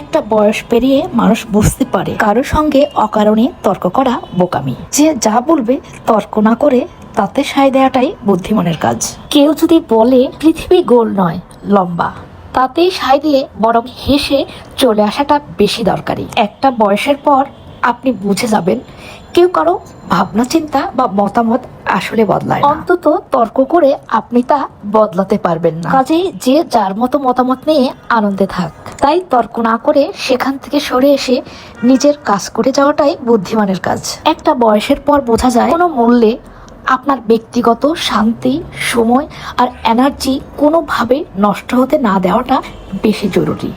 একটা বয়স পেরিয়ে মানুষ বুঝতে পারে কারোর সঙ্গে অকারণে তর্ক করা বোকামি। যে যা বলবে তর্ক না করে তাতে সায় দেওয়াটাই বুদ্ধিমানের কাজ। কেউ যদি বলে পৃথিবী গোল নয়, লম্বা, তাতেই সায় দিয়ে বরং হেসে চলে আসাটা বেশি দরকারি। একটা বয়সের পর আপনি বুঝে যাবেন, কেউ কারও ভাবনা চিন্তা বা মতামত আসলে বদলায় অন্তত তর্ক করে আপনি তা বদলাতে পারবেন না। কাজেই যে যার মতো মতামত নিয়ে আনন্দে থাক। তাই তর্ক না করে সেখান থেকে সরে এসে নিজের কাজ করে যাওয়াটাই বুদ্ধিমানের কাজ। একটা বয়সের পর বোঝা যায়, কোনো মূল্যে আপনার ব্যক্তিগত শান্তি, সময় আর এনার্জি কোনোভাবে নষ্ট হতে না দেওয়াটা বেশি জরুরি।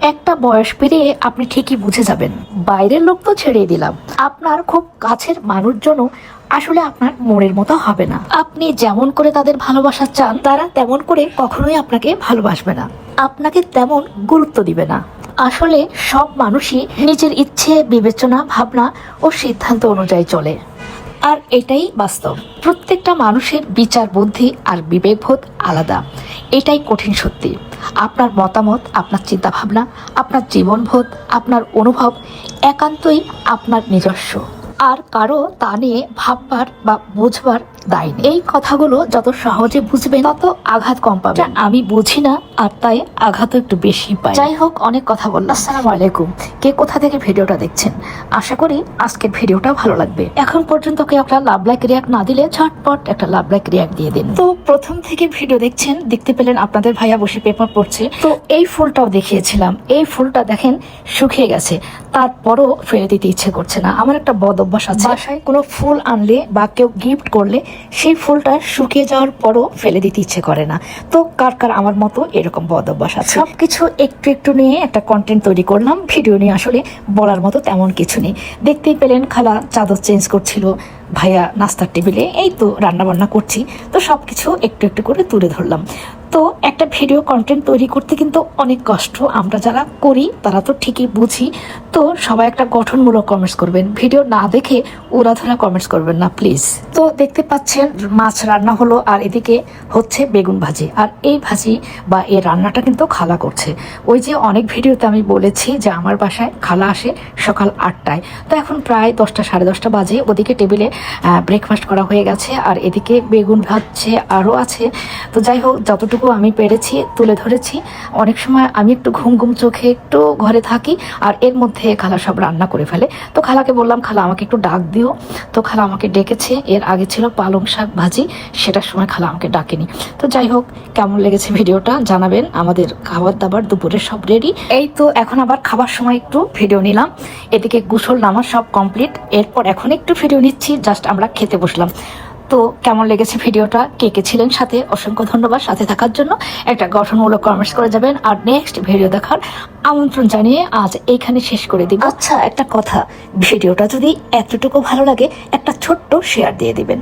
একটা বয়স পেরিয়ে আপনি ঠিকই বুঝে যাবেন। বাইরের লোক তো ছেড়েই দিলাম। আপনার খুব কাছের মানুষজনও আসলে আপনার মনের মতো হবে না। আপনি যেমন করে তাদের ভালোবাসা চান, তারা তেমন করে কখনোই আপনাকে ভালোবাসবে না। আপনাকে তেমন গুরুত্ব দিবে না। আসলে সব মানুষই নিজের ইচ্ছে, বিবেচনা, ভাবনা ও সিদ্ধান্ত অনুযায়ী চলে। আর এটাই বাস্তব। প্রত্যেকটা মানুষের বিচার বুদ্ধি আর বিবেকবোধ আলাদা। এটাই কঠিন সত্যি। আপনার মতামত, আপনার চিন্তাভাবনা, আপনার জীবনবোধ, আপনার অনুভব একান্তই আপনার নিজস্ব। আর কারও তা নিয়ে ভাববার বা বুঝবার দায় নেই। এই কথাগুলো যত সহজে বুঝবেন, তত আঘাত কম পাবে আমি বুঝি না, আর তাই আঘাতও একটু বেশি পাই। যাই হোক, অনেক কথা বললাম। আসসালামু আলাইকুম। কে কোথা থেকে ভিডিওটা দেখছেন? আশা করি আজকের ভিডিওটা ভালো লাগবে। এখন পর্যন্ত কেউ একটা লাভ লাইক রিয়াক্ট না দিলে ঝটপট একটা লাভ লাইক রিয়াক্ট দিয়ে দিন। তো প্রথম থেকে ভিডিও দেখছেন, দেখতে পেলেন আপনাদের ভাইয়া বসে পেপার পড়ছে। তো এই ফুলটাও দেখিয়েছিলাম। এই ফুলটা দেখেন শুকিয়ে গেছে। তারপরও ফেলে দিতে ইচ্ছে করছে না। আমার একটা বদ অভ্যাস আছে। বাসায় কোনো ফুল আনলে বা কেউ গিফট করলে সেই ফুলটা শুকিয়ে যাওয়ার পরও ফেলে দিতে ইচ্ছে করে না। তো কার কার আমার মতো এরকম বদ অভ্যাস আছে? সব কিছু একটু একটু নিয়ে একটা কন্টেন্ট তৈরি করলাম। ভিডিও নিয়ে আসলে বলার মতো তেমন কিছু নেই। দেখতেই পেলেন খালা চাদর চেঞ্জ করছিল। ভাইয়া নাস্তার টেবিলে এই তো রান্না বান্না করছি। তো সব কিছু একটু একটু করে তুলে ধরলাম। তো একটা ভিডিও কন্টেন্ট তৈরি করতে কিন্তু অনেক কষ্ট। আমরা যারা করি, তারা তো ঠিকই বুঝি। তো সবাই একটা গঠনমূলক কমেন্টস করবেন। ভিডিও না দেখে উড়াধরা কমেন্টস করবেন না প্লিজ তো দেখতে পাচ্ছেন, মাছ রান্না হলো আর এদিকে হচ্ছে বেগুন ভাজি। আর এই ভাজি বা এই রান্নাটা কিন্তু খালা করছে। ওই যে অনেক ভিডিওতে আমি বলেছি যে আমার বাসায় খালা আসে সকাল আটটায়। তো এখন প্রায় দশটা, সাড়ে দশটা বাজে। ওদিকে টেবিলে ব্রেকফাস্ট করা হয়ে গেছে, আর এদিকে বেগুন ভাজছে আরও আছে। তো যাই হোক, যতটুকু আমি পেরেছি, তুলে ধরেছি। অনেক সময় আমি একটু ঘুম ঘুম চোখে একটু ঘরে থাকি, আর এর মধ্যে খালা সব রান্না করে ফেলে। তো খালাকে বললাম, খালা, আমাকে একটু ডাক দিও। তো খালা আমাকে ডেকেছে। এর আগে ছিল পালং শাক ভাজি, সেটার সময় খালা আমাকে ডাকেনি। তো যাই হোক, কেমন লেগেছে ভিডিওটা জানাবেন। আমাদের খাবার দাবার দুপুরে সব রেডি এই তো, এখন আবার খাবার সময় একটু ভিডিও নিলাম। এদিকে গোসল নামা সব কমপ্লিট এরপর এখন একটু ভিডিও নিচ্ছি। জাস্ট আমরা খেতে বসলাম। তো কেমন লেগেছে ভিডিওটা? কে কে ছিলেন? সাথে অসংখ্য ধন্যবাদ। সাথে থাকার জন্য একটা গঠনমূলক কমেন্টস করে যাবেন। আর নেক্সট ভিডিও দেখার আমন্ত্রণ জানিয়ে আজ এইখানে শেষ করে দিব। আচ্ছা একটা কথা। ভিডিওটা যদি এতটুকু ভালো লাগে, একটা ছোট্ট শেয়ার দিয়ে দিবেন।